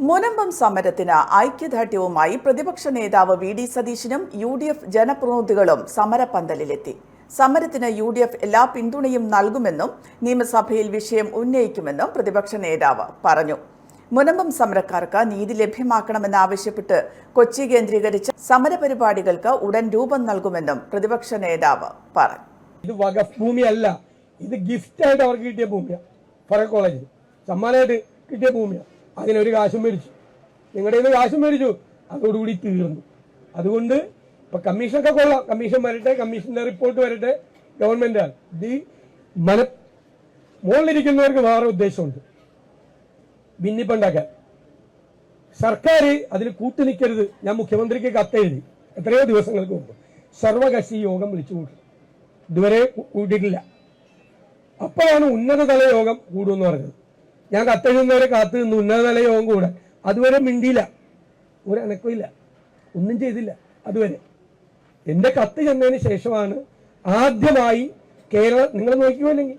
മുനമ്പം സമരത്തിന് ഐക്യദാർഢ്യവുമായി പ്രതിപക്ഷ നേതാവ് വി ഡി സതീശനും യു ഡി എഫ് ജനപ്രതിനിധികളും സമരപന്തലിലെത്തി. സമരത്തിന് യു ഡി എഫ് എല്ലാ പിന്തുണയും നൽകുമെന്നും നിയമസഭയിൽ വിഷയം ഉന്നയിക്കുമെന്നും പ്രതിപക്ഷ നേതാവ് പറഞ്ഞു. മുനമ്പം സമരക്കാർക്ക് നീതി ലഭ്യമാക്കണമെന്നാവശ്യപ്പെട്ട് കൊച്ചി കേന്ദ്രീകരിച്ച സമരപരിപാടികൾക്ക് ഉടൻ രൂപം നൽകുമെന്നും പ്രതിപക്ഷ നേതാവ് പറഞ്ഞു. ഇത് വകഫ് ഭൂമിയല്ല. ഇത് ഗിഫ്റ്റായിട്ട് അവർക്ക് കിട്ടിയ ഭൂമിയാണ് ഫറ കോളേജിൽ. സമ്മാനമായിട്ട് കിട്ടിയ ഭൂമിയാണ് അതിനൊരു കാശും മേടിച്ചു. നിങ്ങളുടെ നിന്ന് കാശും മേടിച്ചു. അതോടുകൂടി തീർന്നു. അതുകൊണ്ട് ഇപ്പൊ കമ്മീഷനൊക്കെ കൊള്ളാം. കമ്മീഷൻ വരട്ടെ കമ്മീഷന്റെ റിപ്പോർട്ട് വരട്ടെ ഗവൺമെന്റ് ഇത് മന മുകളിലിരിക്കുന്നവർക്ക് വേറെ ഉദ്ദേശമുണ്ട്. ഭിന്നിപ്പുണ്ടാക്കാൻ സർക്കാർ അതിൽ കൂട്ടുനിൽക്കരുത് ഞാൻ മുഖ്യമന്ത്രിക്ക് കത്തെഴുതി എത്രയോ ദിവസങ്ങൾക്ക് മുമ്പ്. സർവകക്ഷി യോഗം വിളിച്ചു കൂട്ടും. ഇതുവരെ കൂട്ടിയിട്ടില്ല. അപ്പോഴാണ് ഉന്നതതല യോഗം കൂടുമെന്ന് പറഞ്ഞത്. ഞാൻ കത്തെഴുതുന്നവരെ കാത്തു നിന്ന്. ഉന്നതതല യോഗം കൂടെ. അതുവരെ മിണ്ടിയില്ല. ഒരു അനക്കമില്ല ഒന്നും ചെയ്തില്ല അതുവരെ. എന്റെ കത്ത് ചെന്നതിന് ശേഷമാണ് ആദ്യമായി കേരള നിങ്ങൾ നോക്കിയോ അല്ലെങ്കിൽ